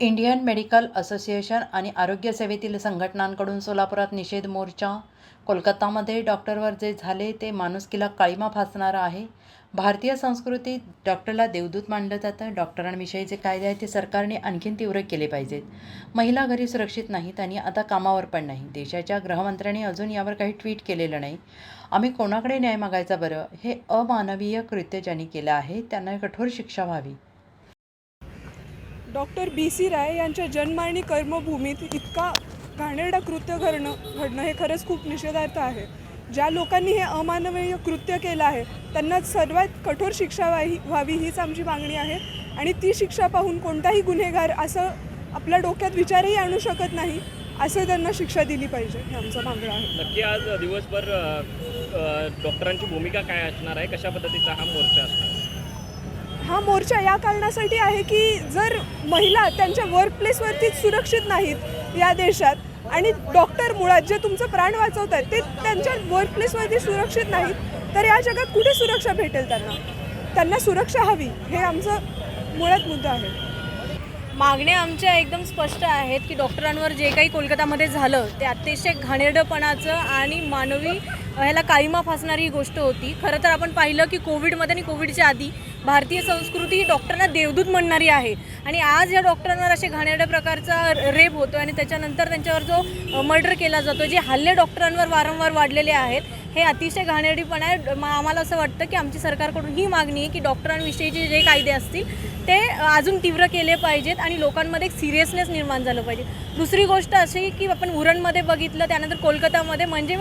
Indian medical association आणि आरोग्य सेवेतील संघटनांकडून सोलापुरात निषेध मोर्चा. कोलकातामध्ये डॉक्टरवर जे झाले ते माणुसकीला काळीमा फासणारं आहे. भारतीय संस्कृतीत डॉक्टरला देवदूत मानलं जातं. डॉक्टरांविषयी जे कायदे आहेत ते सरकारने आणखीन तीव्र केले पाहिजेत. महिला घरी सुरक्षित नाहीत आणि आता कामावर पण नाही. देशाच्या गृहमंत्र्यांनी अजून यावर काही ट्विट केलेलं नाही. आम्ही कोणाकडे न्याय मागायचा बरं? हे अमानवीय कृत्य ज्यांनी केलं आहे त्यांना कठोर शिक्षा व्हावी. डॉक्टर बी सी राय यांच्या जन्म आणि कर्मभूमीत इतका घाणेरडा कृत्य घडणं घडणं हे खरंच खूप निषेधार्थ आहे. ज्या लोकांनी हे अमानवीय कृत्य केलं आहे त्यांना सर्वात कठोर शिक्षा व्हावी व्हावी हीच आमची मागणी आहे आणि ती शिक्षा पाहून कोणताही गुन्हेगार असं आपल्या डोक्यात विचारही आणू शकत नाही असं त्यांना शिक्षा दिली पाहिजे हे आमचं मागणं आहे. नक्की आज दिवसभर डॉक्टरांची भूमिका काय असणार आहे? कशा पद्धतीचा हा मोर्चा असणार आहे? हा मोर्चा या कारणासाठी आहे की जर महिला त्यांच्या वर्कप्लेसवरती सुरक्षित नाहीत या देशात आणि डॉक्टर मुळात जे तुमचं प्राण वाचवतात ते त्यांच्या वर्कप्लेसवरती सुरक्षित नाहीत तर या जगात कुठे सुरक्षा भेटेल त्यांना? त्यांना सुरक्षा हवी हे आमचं मुळात मुद्दा आहे. मागण्या आमच्या एकदम स्पष्ट आहेत की डॉक्टरांवर जे काही कोलकातामध्ये झालं ते अतिशय घाणेरडपणाचं आणि मानवी ह्याला काळीमा फासणारी ही गोष्ट होती. खरं तर आपण पाहिलं की कोविडमध्ये आणि कोविडच्या आधी भारतीय संस्कृती ही डॉक्टरांना देवदूत म्हणणारी आहे. आणि आज या डॉक्टरांवर असे घाणेरड्या प्रकारचा रेप होतो आणि त्याच्यानंतर त्यांच्यावर जो मर्डर केला जातो जे हल्ले डॉक्टरांवर वारंवार वाढलेले आहेत हे अतिशय घाणेरडीपणा आहे. आम्हाला असं वाटतं की आमची सरकारकडून ही मागणी आहे की डॉक्टरांविषयीचे जे कायदे असतील ते अजून तीव्र केले पाहिजेत आणि लोकांमध्ये एक सिरियसनेस निर्माण झालं पाहिजे. दुसरी गोष्ट अशी की आपण उरणमध्ये बघितलं त्यानंतर कोलकातामध्ये म्हणजे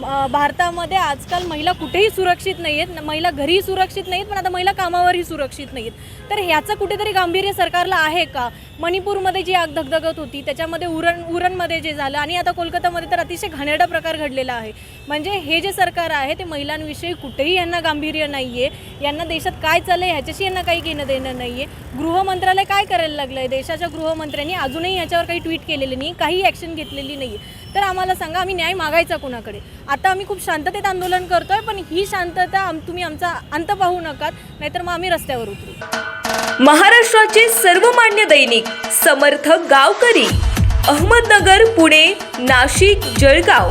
भारतामध्ये आजकाल महिला कुठेही सुरक्षित नाही आहेत महिला घरीही सुरक्षित नाहीत पण आता महिला कामावरही सुरक्षित नाही आहेत तर ह्याचं कुठेतरी गांभीर्य सरकारला आहे का? मणिपूरमध्ये जी आग धगधगत होती त्याच्यामध्ये उरण उरणमध्ये जे झालं आणि आता कोलकातामध्ये तर अतिशय घाणेरडा प्रकार घडलेला आहे. म्हणजे हे जे सरकार आहे ते महिलांविषयी कुठेही यांना गांभीर्य नाही आहे यांना देशात काय चाललं आहे ह्याच्याशी यांना काही घेणं देणं नाही आहे गृहमंत्रालय काय करायला लागलं आहे देशाच्या गृहमंत्र्यांनी अजूनही ह्याच्यावर काही ट्विट केलेले नाही काही ॲक्शन घेतलेली नाही आहे तर आम्हाला सांगा आम्ही न्याय मागायचा कुणाकडे? आता आम्ही खूप शांततेत आंदोलन करतो आहे पण ही शांतता आम तुम्ही आमचा अंत पाहू नका नाहीतर मग आम्ही रस्त्यावर उतरू. महाराष्ट्राचे सर्वमान्य दैनिक समर्थ गावकरी अहमदनगर पुणे नाशिक जळगाव.